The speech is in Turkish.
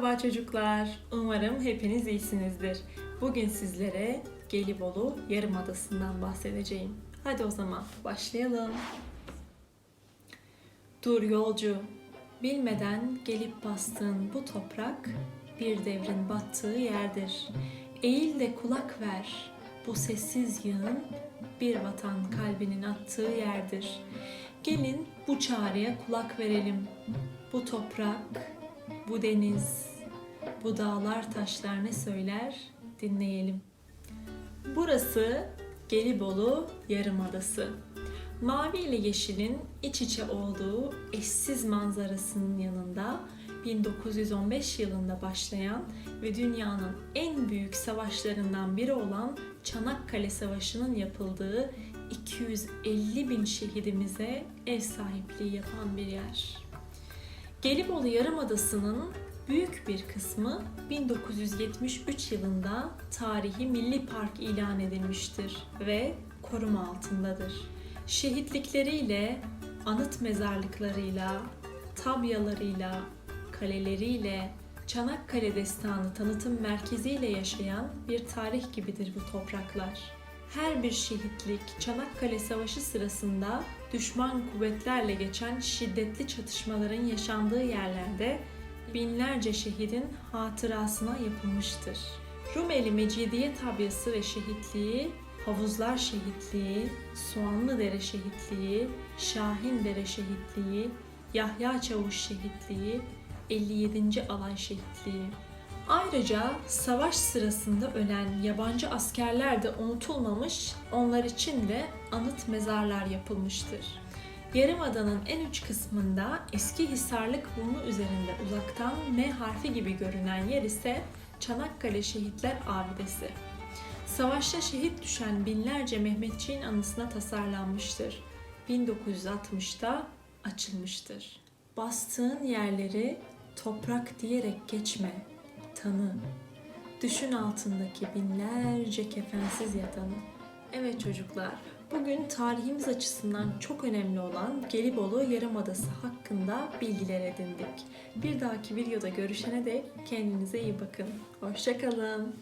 Merhaba çocuklar. Umarım hepiniz iyisinizdir. Bugün sizlere Gelibolu Yarımadası'ndan bahsedeceğim. Hadi o zaman başlayalım. Dur yolcu, bilmeden gelip bastığın bu toprak bir devrin battığı yerdir. Eğil de kulak ver. Bu sessiz yığın bir vatan kalbinin attığı yerdir. Gelin bu çağrıya kulak verelim. Bu toprak, bu deniz, bu dağlar taşlar ne söyler dinleyelim. Burası Gelibolu Yarımadası. Mavi ile yeşilin iç içe olduğu eşsiz manzarasının yanında 1915 yılında başlayan ve dünyanın en büyük savaşlarından biri olan Çanakkale Savaşı'nın yapıldığı 250 bin şehidimize ev sahipliği yapan bir yer. Gelibolu Yarımadası'nın büyük bir kısmı 1973 yılında tarihi milli park ilan edilmiştir ve koruma altındadır. Şehitlikleriyle, anıt mezarlıklarıyla, tabyalarıyla, kaleleriyle, Çanakkale Destanı tanıtım merkeziyle yaşayan bir tarih gibidir bu topraklar. Her bir şehitlik Çanakkale Savaşı sırasında düşman kuvvetlerle geçen şiddetli çatışmaların yaşandığı yerlerde binlerce şehidin hatırasına yapılmıştır. Rumeli Mecidiye tabyası ve şehitliği, Havuzlar Şehitliği, Soğanlıdere Şehitliği, Şahindere Şehitliği, Yahya Çavuş Şehitliği, 57. Alay Şehitliği. Ayrıca savaş sırasında ölen yabancı askerler de unutulmamış, onlar için de anıt mezarlar yapılmıştır. Yarımada'nın en uç kısmında eski Hisarlık burnu üzerinde uzaktan M harfi gibi görünen yer ise Çanakkale Şehitler Abidesi. Savaşta şehit düşen binlerce Mehmetçiğin anısına tasarlanmıştır. 1960'da açılmıştır. Bastığın yerleri toprak diyerek geçme, tanı. Düşün altındaki binlerce kefensiz yatanı. Evet çocuklar, Bugün tarihimiz açısından çok önemli olan Gelibolu Yarımadası hakkında bilgiler edindik. Bir dahaki videoda görüşene dek kendinize iyi bakın. Hoşçakalın.